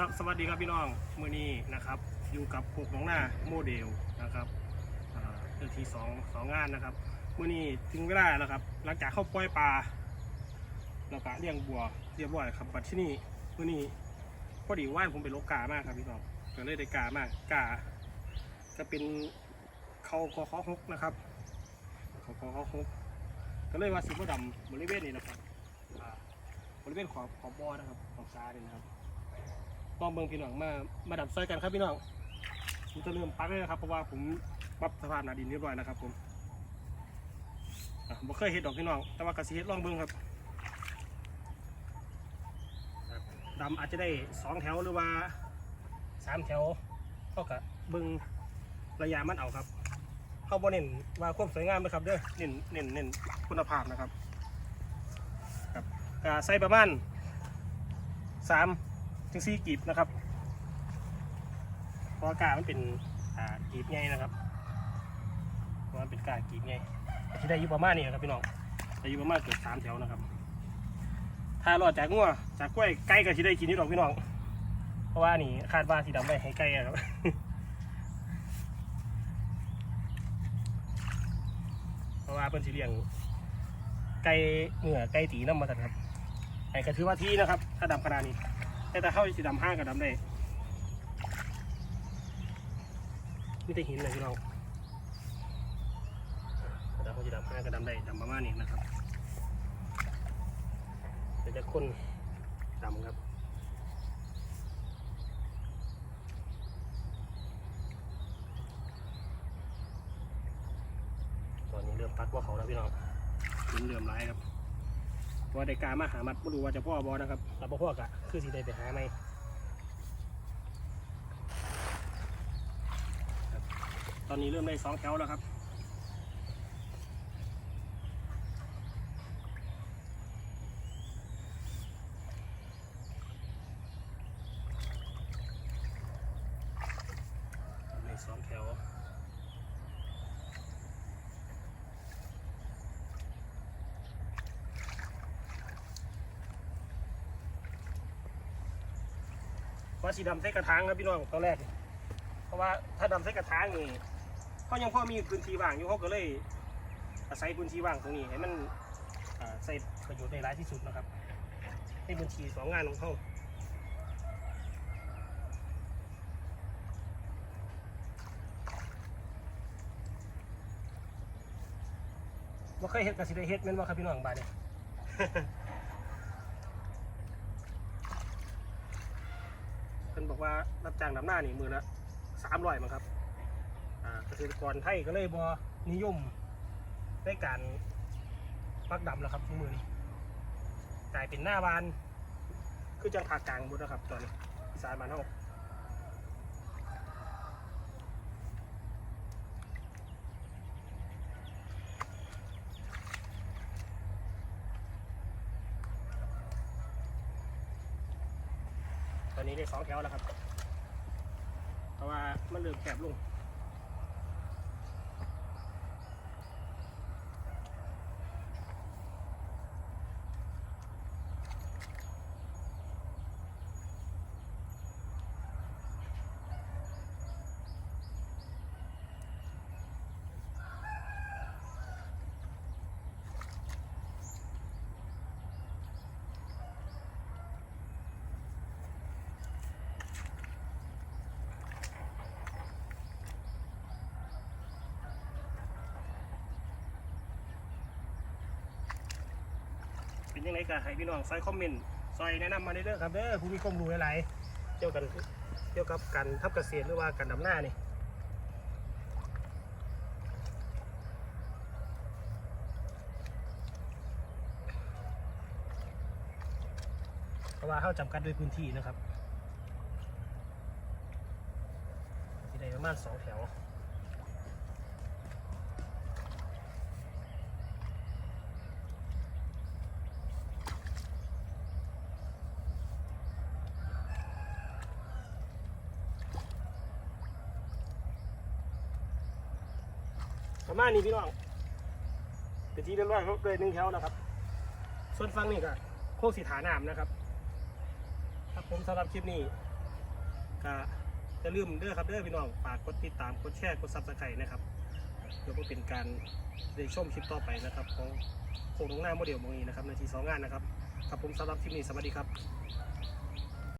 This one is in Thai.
ครับสวัสดีครับพี่น้องมือนี้นะครับ อยู่กับพวกน้องหน้าโมเดลนะครับเดือนที่สองสองงานนะครับมือนี้ถึงเวลาแล้วครับ หลังจากเข้าปล่อยปลาแล้วก็เลี้ยงบัวเรียบร้อยครับบัดที่นี่มือนี้พอดีว่านผมไปลกกามากครับพี่น้องก็เลยได้กามากกาจะเป็นเขาคอข้อหกนะครับเขาคอข้อหกก็เลยว่าสีม่ดำบริเวณนี้นะครับบริเวณขอบขอบบ่อนะครับขอบซาเนี่ยนะครับ ลองเบิ่งพี่น้องมามาดับไฟกันครับพี่น้องผมจะเริ่มปักเลยนะครับเพราะว่าผมปรับสภาพหนาดินเรียบร้อยนะครับผมอะบ่เคยเห็ดดอกพี่น้อง แต่ว่ากระสีเห็ดลองเบิ่งครับดำอาจจะได้สองแถวหรือว่าสามแถวเท่ากับเบิ่งระยะมันเอาครับเข้าบ่เน้นว่าความสวยงามนะครับเด้อเน้นเน้นเน้นคุณภาพนะครับครับใส่ประมาณสาม ถึงซี่กีบนะครับเพราะกามันเป็นอ่ากีบไงนะครับเพราะมันเป็นกากีบไงที่ได้อยู่ประมาณนี้นะครับพี่น้องได้อยู่ประมาณเกือบสามแถวนะครับ ถ้ารอดจากงัวจากกล้วยไก่ก็ที่ได้กินนี่ดอกพี่น้อง เพราะว่านี่คาดว่าสีดำไว้ให้ไก่ครับเพราะว่าเป็นสีเลี้ยงไก่เหนือไก่ตีน้ำมาสันครับไอ้ก็ถือว่าที่นะครับ ถ้าดำขนาดนี้ แต่ถ้าเข้าสีดำห้างกับดำได้ไม่ได้หินเลยพี่น้องแต่ถ้าเขาสีดำห้างกับดำได้ดำประมาณนี้นะครับเดี๋ยวจะคนดำครับตอนนี้เริ่มปักว่าเขาแล้วพี่น้องหินเริ่มร้ายครับ ว่าได้การมาหามัดไม่รู้ว่าจะพ่อบอนะครับเราพ่อกะคือสิได้ไปหาไหมครับตอนนี้เริ่มได้สองแถวแล้วครับได้สองแถว ว่าสีดำใส่กระถางครับพี่น้องตอนแรก เพราะว่าถ้าดำใส่กระถางนี่เขายังพอมีพื้นที่ว่างอยู่เขาก็เลยอาศัยพื้นที่ว่างตรงนี้ให้มันใส่ประโยชน์ได้หลายที่สุดนะครับให้พื้นที่สองงานของเขาว่าเคยเฮ็ดกับสิได้เฮ็ดแม่นว่าครับพี่น้องบ้าดเนี่ย พิ่นบอกว่ารับจ้างดำหน้านี่มือละสามร้อยมั้งครับอ่าเกษตรกรไทยก็เลยบอนิยมในการปักดำแล้วครับทุกมือนี้กลายเป็นหน้าบาน คือจังผากกลางหมดนะครับตอนนี้อีสานบ้านเฮา นี้ได้สองแถวแล้วครับ เพราะว่ามันเริ่มแคบลง เป็นยังไงก็ให้พี่น้องซอยคอมเมนต์ซอยแนะนำมาได้เด้อครับเด้อผู้มีความรู้หลายๆเกี่ยวกันเกี่ยวกับการทับเกษตรหรือว่าการดำหน้านี่เพราะว่าเข้าจำกัดด้วยพื้นที่นะครับที่ได้ประมาณสองแถว ประมาณนี้พี่น้องเป็นที่เรียบร้อยครับเลยหนึ่งแถวนะครับ ส่วนฟังนี่ก็โค้งสีฐาน้ำนะครับครับผมสำหรับคลิปนี้ก็จะลืมเด้อครับเด้อพี่น้องฝากกดติดตามกดแชร์กดซับสไครต์นะครับเพื่อเป็นการได้ชมคลิปต่อไปนะครับ ของโครงหน้าโมเดลมองนี้นะครับในทีสองงานนะครับครับผมสำหรับคลิปนี้สวัสดีครับ